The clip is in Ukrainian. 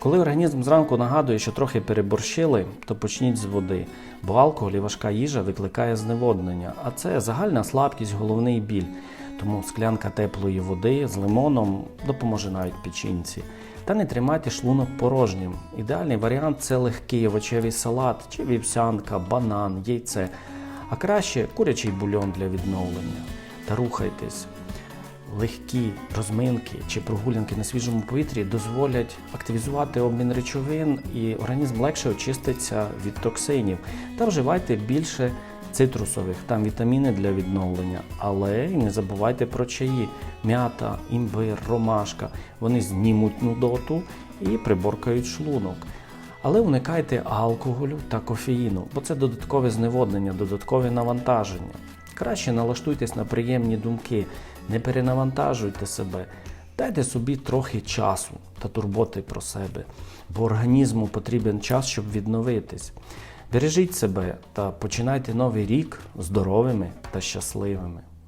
Коли організм зранку нагадує, що трохи переборщили, то почніть з води, бо алкоголь і важка їжа викликає зневоднення, а це загальна слабкість, головний біль. Тому склянка теплої води з лимоном допоможе навіть печінці. Та не тримайте шлунок порожнім. Ідеальний варіант це легкий овочевий салат чи вівсянка, банан, яйце, а краще курячий бульон для відновлення. Та рухайтесь. Легкі розминки чи прогулянки на свіжому повітрі дозволять активізувати обмін речовин, і організм легше очиститься від токсинів. Та вживайте більше цитрусових, там вітаміни для відновлення. Але не забувайте про чаї: м'ята, імбир, ромашка. Вони знімуть нудоту і приборкають шлунок. Але уникайте алкоголю та кофеїну, бо це додаткове зневоднення, додаткове навантаження. Краще налаштуйтесь на приємні думки, не перенавантажуйте себе, дайте собі трохи часу та турботи про себе, бо організму потрібен час, щоб відновитись. Бережіть себе та починайте новий рік здоровими та щасливими.